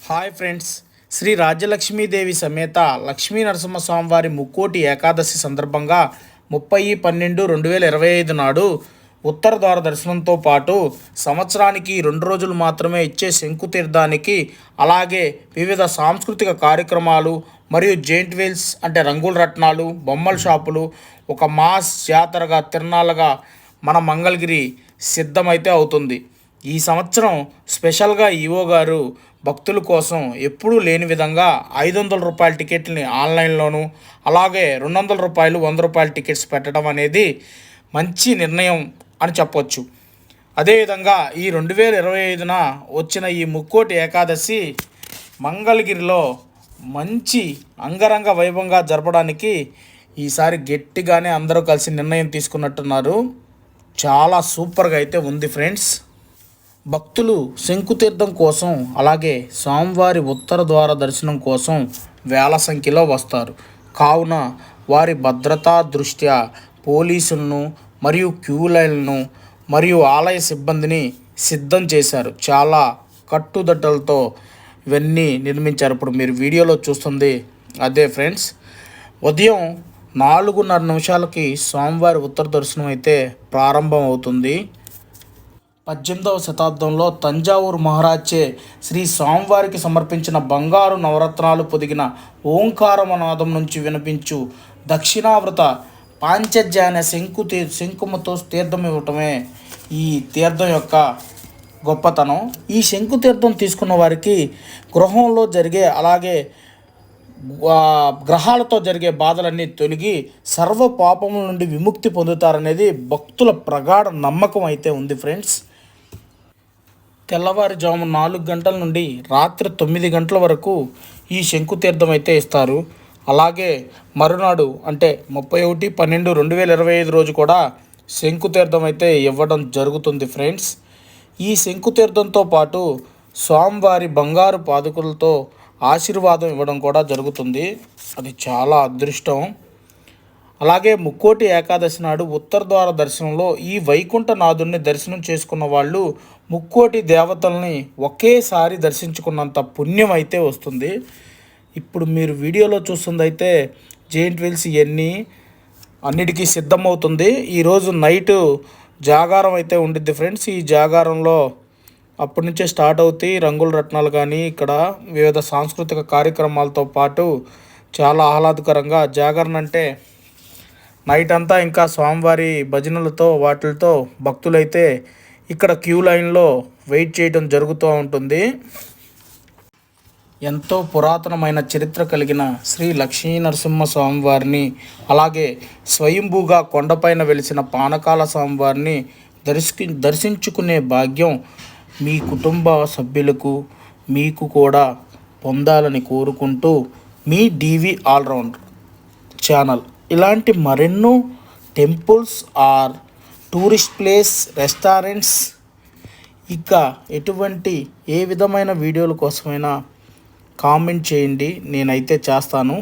Hi friends. Shri Rajyalakshmi Devi సమేత లక్ష్మీ నరసింహస్వామివారి ముక్కోటి ఏకాదశి సందర్భంగా ముప్పై పన్నెండు రెండు వేల ఇరవై ఐదు నాడు ఉత్తర ద్వార దర్శనంతో పాటు సంవత్సరానికి రెండు రోజులు మాత్రమే ఇచ్చే శంకుతీర్థానికి అలాగే వివిధ సాంస్కృతిక కార్యక్రమాలు మరియు జెయింట్ వీల్స్ అంటే రంగుల రత్నాలు బొమ్మల షాపులు ఒక మాస్ జాతరగా తిరణాలుగా మన మంగళగిరి సిద్ధమైతే అవుతుంది. ఈ సంవత్సరం స్పెషల్గా ఈవో గారు భక్తుల కోసం ఎప్పుడూ లేని విధంగా ఐదు వందల రూపాయల టికెట్ని ఆన్లైన్లోను అలాగే రెండు వందల రూపాయలు వంద రూపాయల టికెట్స్ పెట్టడం అనేది మంచి నిర్ణయం అని చెప్పొచ్చు. అదేవిధంగా ఈ రెండు వేల ఇరవై ఐదున వచ్చిన ఈ ముక్కోటి ఏకాదశి మంగళగిరిలో మంచి అంగరంగ వైభవంగా జరపడానికి ఈసారి గట్టిగానే అందరూ కలిసి నిర్ణయం తీసుకున్నట్టున్నారు. చాలా సూపర్గా అయితే ఉంది ఫ్రెండ్స్. భక్తులు శంకుతీర్థం కోసం అలాగే స్వామివారి ఉత్తర ద్వార దర్శనం కోసం వేల సంఖ్యలో వస్తారు. కావున వారి భద్రతా దృష్ట్యా పోలీసులను మరియు క్యూ లైన్లను మరియు ఆలయ సిబ్బందిని సిద్ధం చేశారు. చాలా కట్టుదట్టలతో ఇవన్నీ నిర్మించారు. ఇప్పుడు మీరు వీడియోలో చూస్తుంది అదే ఫ్రెండ్స్. ఉదయం నాలుగున్నర నిమిషాలకి స్వామివారి ఉత్తర దర్శనం అయితే ప్రారంభం అవుతుంది పద్దెనిమిదవ శతాబ్దంలో తంజావూరు మహారాజే శ్రీ స్వామివారికి సమర్పించిన బంగారు నవరత్నాలు పొదిగిన ఓంకారమనాదం నుంచి వినిపించు దక్షిణావృత పాంచజాన శంకు తీ శంకుమతో తీర్థం ఇవ్వటమే ఈ తీర్థం యొక్క గొప్పతనం. ఈ శంకు తీర్థం తీసుకున్న వారికి గృహంలో జరిగే అలాగే గ్రహాలతో జరిగే బాధలన్నీ తొలగి సర్వ పాపముల నుండి విముక్తి పొందుతారనేది భక్తుల ప్రగాఢ నమ్మకం అయితే ఉంది ఫ్రెండ్స్. తెల్లవారుజాము నాలుగు గంటల నుండి రాత్రి తొమ్మిది గంటల వరకు ఈ శంకుతీర్థం అయితే ఇస్తారు. అలాగే మరునాడు అంటే ముప్పై ఒకటి పన్నెండు రెండు వేల ఇరవై ఐదు రోజు కూడా శంకు తీర్థం అయితే ఇవ్వడం జరుగుతుంది ఫ్రెండ్స్. ఈ శంకు తీర్థంతో పాటు స్వామివారి బంగారు పాదుకులతో ఆశీర్వాదం ఇవ్వడం కూడా జరుగుతుంది. అది చాలా అదృష్టం. అలాగే ముక్కోటి ఏకాదశి నాడు ఉత్తర ద్వార దర్శనంలో ఈ వైకుంఠనాథుడిని దర్శనం చేసుకున్న వాళ్ళు ముక్కోటి దేవతల్ని ఒకేసారి దర్శించుకున్నంత పుణ్యం అయితే వస్తుంది. ఇప్పుడు మీరు వీడియోలో చూస్తుంది అయితే జెయింట్ వీల్స్ ఇవన్నీ అన్నిటికీ సిద్ధమవుతుంది. ఈరోజు నైట్ జాగారం అయితే ఉండిద్ది ఫ్రెండ్స్. ఈ జాగారంలో అప్పటి నుంచే స్టార్ట్ అవుతాయి రంగుల రత్నాలు కానీ ఇక్కడ వివిధ సాంస్కృతిక కార్యక్రమాలతో పాటు చాలా ఆహ్లాదకరంగా జాగరణ అంటే నైట్ అంతా ఇంకా స్వామివారి భజనలతో వాటితో భక్తులైతే ఇక్కడ క్యూ లైన్లో వెయిట్ చేయడం జరుగుతూ ఉంటుంది. ఎంతో పురాతనమైన చరిత్ర కలిగిన శ్రీ లక్ష్మీ నరసింహ స్వామివారిని అలాగే స్వయంభూగా కొండపైన వెలిసిన పానకాల స్వామివారిని దర్శి దర్శించుకునే భాగ్యం మీ కుటుంబ సభ్యులకు మీకు కూడా పొందాలని కోరుకుంటూ మీ డీవీ ఆల్రౌండ్ ఛానల్. ఇలాంటి మరెన్నో temples or tourist place restaurants. ఇంకా ఎటువంటి ఏ విధమైన వీడియోల కోసమైనా కామెంట్ చేయండి. నేనైతే చేస్తాను.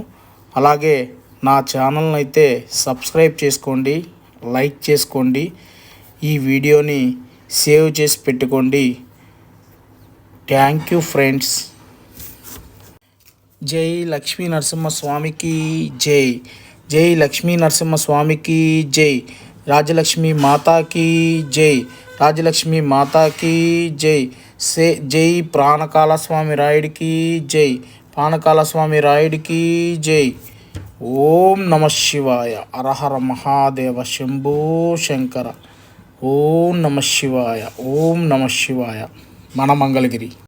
అలాగే నా ఛానల్ని అయితే సబ్స్క్రైబ్ చేసుకోండి లైక్ చేసుకోండి ఈ వీడియోని సేవ్ చేసి పెట్టుకోండి. Thank you friends. జై లక్ష్మీ నరసింహస్వామికి జై. జై లక్ష్మీ నరసింహస్వామికి జై. రాజలక్ష్మి మాతాకి జై. రాజలక్ష్మి మాతాకి జై. సే జై ప్రాణకాల స్వామి రాయుడికి జై. ప్రాణకాల స్వామి రాయుడికి జై. ఓం నమ శివాయ. అరహర మహాదేవ శంభో శంకర. ఓం నమ శివాయ. ఓం నమ శివాయ. మన మంగళగిరి.